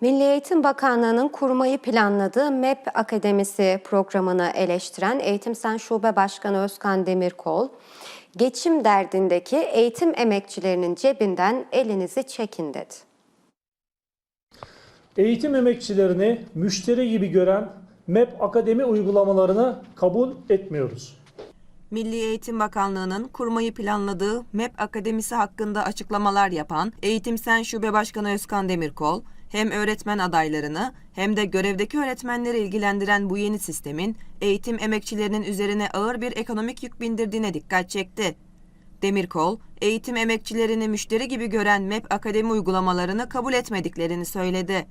Milli Eğitim Bakanlığı'nın kurmayı planladığı MEP Akademisi programını eleştiren Eğitim Sen Şube Başkanı Özkan Demirkol, geçim derdindeki eğitim emekçilerinin cebinden elinizi çekin dedi. Eğitim emekçilerini müşteri gibi gören MEP Akademi uygulamalarını kabul etmiyoruz. Milli Eğitim Bakanlığı'nın kurmayı planladığı MEP Akademisi hakkında açıklamalar yapan Eğitim Sen Şube Başkanı Özkan Demirkol, hem öğretmen adaylarını hem de görevdeki öğretmenleri ilgilendiren bu yeni sistemin eğitim emekçilerinin üzerine ağır bir ekonomik yük bindirdiğine dikkat çekti. Demirkol, eğitim emekçilerini müşteri gibi gören MEP Akademi uygulamalarını kabul etmediklerini söyledi.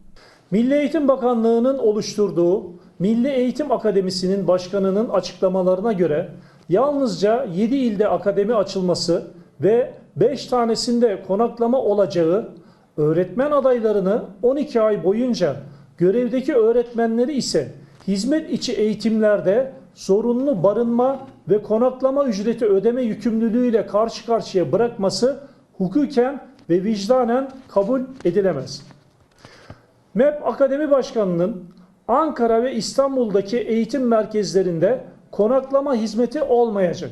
Milli Eğitim Bakanlığı'nın oluşturduğu Milli Eğitim Akademisi'nin başkanının açıklamalarına göre yalnızca 7 ilde akademi açılması ve 5 tanesinde konaklama olacağı öğretmen adaylarını 12 ay boyunca görevdeki öğretmenleri ise hizmet içi eğitimlerde zorunlu barınma ve konaklama ücreti ödeme yükümlülüğüyle karşı karşıya bırakması hukuken ve vicdanen kabul edilemez. MEP Akademi Başkanı'nın Ankara ve İstanbul'daki eğitim merkezlerinde konaklama hizmeti olmayacak.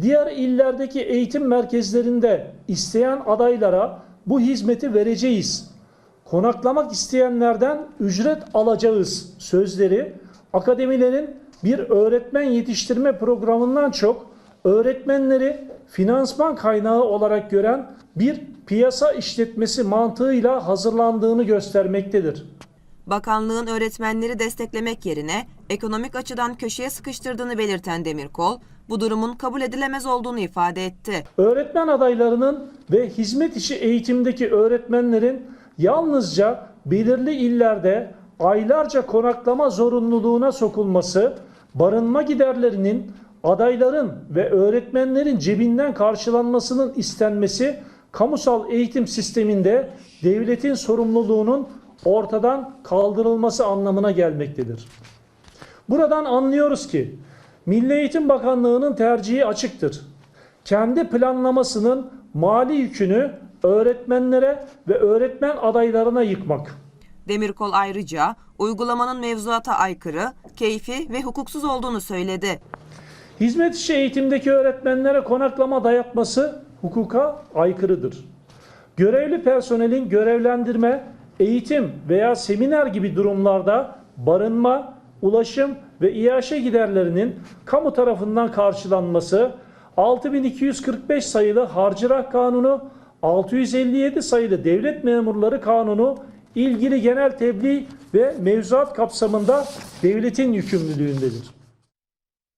Diğer illerdeki eğitim merkezlerinde isteyen adaylara bu hizmeti vereceğiz. Konaklamak isteyenlerden ücret alacağız sözleri akademilerin bir öğretmen yetiştirme programından çok öğretmenleri finansman kaynağı olarak gören bir piyasa işletmesi mantığıyla hazırlandığını göstermektedir. Bakanlığın öğretmenleri desteklemek yerine ekonomik açıdan köşeye sıkıştırdığını belirten Demirkol, bu durumun kabul edilemez olduğunu ifade etti. Öğretmen adaylarının ve hizmet içi eğitimdeki öğretmenlerin yalnızca belirli illerde aylarca konaklama zorunluluğuna sokulması, barınma giderlerinin adayların ve öğretmenlerin cebinden karşılanmasının istenmesi kamusal eğitim sisteminde devletin sorumluluğunun ortadan kaldırılması anlamına gelmektedir. Buradan anlıyoruz ki Milli Eğitim Bakanlığı'nın tercihi açıktır. Kendi planlamasının mali yükünü öğretmenlere ve öğretmen adaylarına yıkmak. Demirkol ayrıca uygulamanın mevzuata aykırı, keyfi ve hukuksuz olduğunu söyledi. Hizmet içi eğitimdeki öğretmenlere konaklama dayatması hukuka aykırıdır. Görevli personelin görevlendirme, eğitim veya seminer gibi durumlarda barınma, ulaşım ve İAŞ giderlerinin kamu tarafından karşılanması 6245 sayılı Harcırah Kanunu, 657 sayılı Devlet Memurları Kanunu ilgili genel tebliğ ve mevzuat kapsamında devletin yükümlülüğündedir.